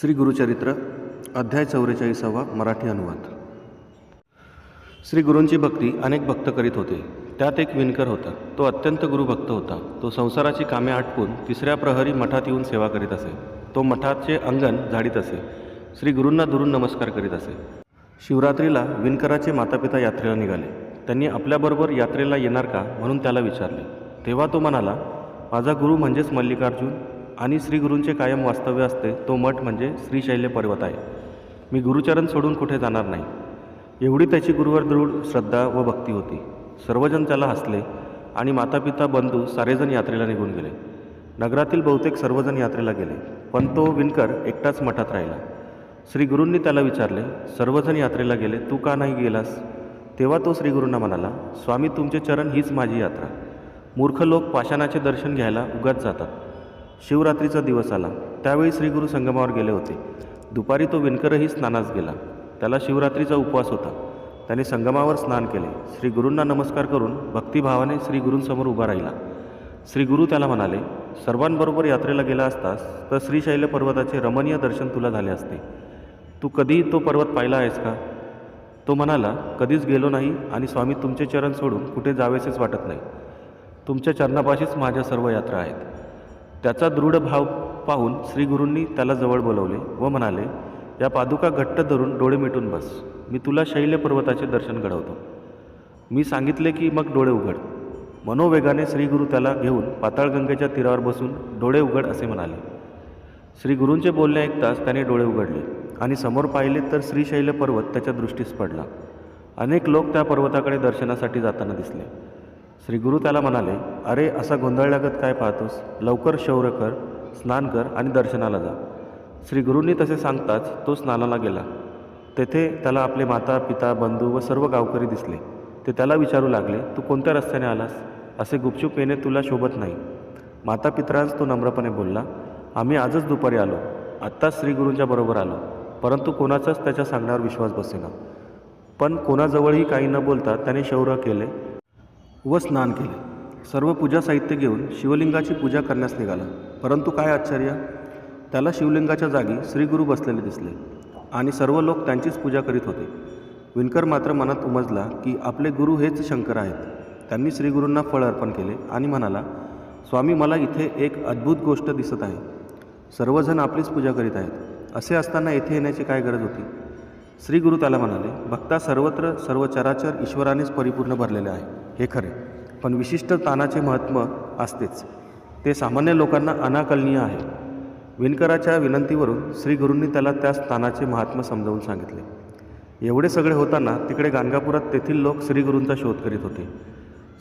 श्री गुरुचरित्र अध्याय चौवेचाळीसावा मराठी अनुवाद. श्री गुरूंची भक्ती अनेक भक्त करीत होते. त्यात एक विणकर होता. तो अत्यंत गुरुभक्त होता. तो संसाराची कामे आटपून तिसऱ्या प्रहरी मठात येऊन सेवा करीत असे. तो मठाचे अंगण झाडीत असे. श्री गुरूंना दुरून नमस्कार करीत असे. शिवरात्रीला विणकराचे मातापिता यात्रेला निघाले. त्यांनी आपल्याबरोबर यात्रेला येणार का म्हणून त्याला विचारले. तेव्हा तो म्हणाला माझा गुरु म्हणजेच मल्लिकार्जुन. आणि श्री गुरूंचे कायम वास्तव्य असते तो मठ म्हणजे श्रीशैल्य पर्वत आहे. मी गुरुचरण सोडून कुठे जाणार नाही. एवढी त्याची गुरुवर दृढ श्रद्धा व भक्ती होती. सर्वजण त्याला हसले आणि मातापिता बंधू सारेजण यात्रेला निघून गेले. नगरातील बहुतेक सर्वजण यात्रेला गेले पण तो विणकर एकटाच मठात राहिला. श्री गुरूंनी त्याला विचारले सर्वजण यात्रेला गेले तू का नाही गेलास? तेव्हा तो श्रीगुरूंना म्हणाला स्वामी तुमचे चरण हीच माझी यात्रा. मूर्ख लोक पाषाणाचे दर्शन घ्यायला उगाच जातात. शिवरात्रीचा दिवस आला. त्यावेळी श्रीगुरु संगमावर गेले होते. दुपारी तो विणकरही स्नानास गेला. त्याला शिवरात्रीचा उपवास होता. त्याने संगमावर स्नान केले. श्रीगुरूंना नमस्कार करून भक्तिभावाने श्रीगुरूंसमोर उभा राहिला. श्रीगुरू त्याला म्हणाले सर्वांबरोबर यात्रेला गेला असतास तर श्रीशैल पर्वताचे रमणीय दर्शन तुला झाले असते. तू कधी तो पर्वत पाहिला आहेस का? तो म्हणाला कधीच गेलो नाही आणि स्वामी तुमचे चरण सोडून कुठे जावेसेच वाटत नाही. तुमच्या चरणापाशीच माझ्या सर्व यात्रा आहेत. त्याचा दृढ भाव पाहून श्रीगुरूंनी त्याला जवळ बोलवले व म्हणाले या पादुका घट्ट धरून डोळे मिटून बस. मी तुला शैल्य पर्वताचे दर्शन घडवतो. मी सांगितले की मग डोळे उघड. मनोवेगाने श्रीगुरू त्याला घेऊन पाताळगंगेच्या तीरावर बसून डोळे उघड असे म्हणाले. श्रीगुरूंचे बोलणे ऐकताच त्याने डोळे उघडले आणि समोर पाहिले तर श्रीशैल्य पर्वत त्याच्या दृष्टीस पडला. अनेक लोक त्या पर्वताकडे दर्शनासाठी जाताना दिसले. श्री गुरु त्याला म्हणाले अरे असा गोंधळल्यागत काय पाहतोस? लवकर शौर्य कर स्नान कर आणि दर्शनाला जा. श्री गुरूंनी तसे सांगताच तो स्नानाला गेला. तेथे त्याला आपले माता पिता बंधू व सर्व गावकरी दिसले. ते त्याला विचारू लागले तू कोणत्या रस्त्याने आलास? असे गुपचूप येणे तुला शोभत नाही. माता पित्रांस तो नम्रपणे बोलला आम्ही आजच दुपारी आलो. आत्ताच श्रीगुरूंच्या बरोबर आलो. परंतु कोणाचाच त्याच्या सांगण्यावर विश्वास बसेना. पण कोणाजवळही काही न बोलता त्याने शौर्य केले व स्नान केले. सर्व पूजा साहित्य घेऊन शिवलिंगाची पूजा करण्यास निघाला. परंतु काय आश्चर्य? त्याला शिवलिंगाच्या जागी श्रीगुरू बसलेले दिसले आणि सर्व लोक त्यांचीच पूजा करीत होते. विणकर मात्र मनात उमजला की आपले गुरु हेच शंकर आहेत. त्यांनी श्रीगुरूंना फळ अर्पण केले आणि म्हणाला स्वामी मला इथे एक अद्भुत गोष्ट दिसत आहे. सर्वजण आपलीच पूजा करीत आहेत. असे असताना येथे येण्याची काय गरज होती? श्री गुरु त्याला म्हणाले भक्ता सर्वत्र सर्व चराचर ईश्वरानेच परिपूर्ण भरलेले आहे. हे खरे. पण विशिष्ट तानाचे महत्त्व असतेच. ते सामान्य लोकांना अनाकलनीय आहे. विणकराच्या विनंतीवरून श्री गुरूंनी त्याला त्या स्थानाचे महात्म्य समजावून सांगितले. एवढे सगळे होताना तिकडे गाणगापुरात तेथील लोक श्रीगुरूंचा शोध करीत होते.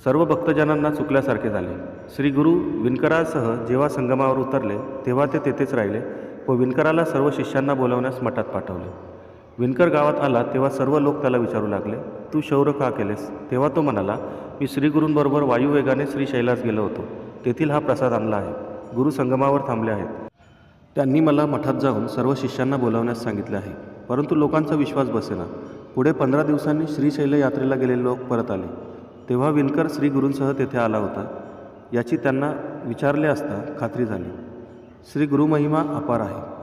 सर्व भक्तजनांना चुकल्यासारखे झाले. श्री गुरु विणकरासह जेव्हा संगमावर उतरले तेव्हा ते तेथेच राहिले व विणकराला सर्व शिष्यांना बोलवण्यास मठात पाठवले. विणकर गावात आला तेव्हा सर्व लोक त्याला विचारू लागले तू शौर्य का केलेस? तेव्हा तो म्हणाला मी श्रीगुरूंबरोबर वायुवेगाने श्रीशैलास गेलो होतो. तेथील हा प्रसाद आणला आहे. गुरु संगमावर थांबले आहेत. त्यांनी मला मठात जाऊन सर्व शिष्यांना बोलावण्यास सांगितले आहे. परंतु लोकांचा विश्वास बसेना. पुढे पंधरा दिवसांनी श्रीशैल यात्रेला गेलेले लोक परत आले. तेव्हा विणकर श्रीगुरूंसह तेथे आला होता. याची त्यांना विचारले असता खात्री झाली. श्री गुरुमहिमा अपार आहे.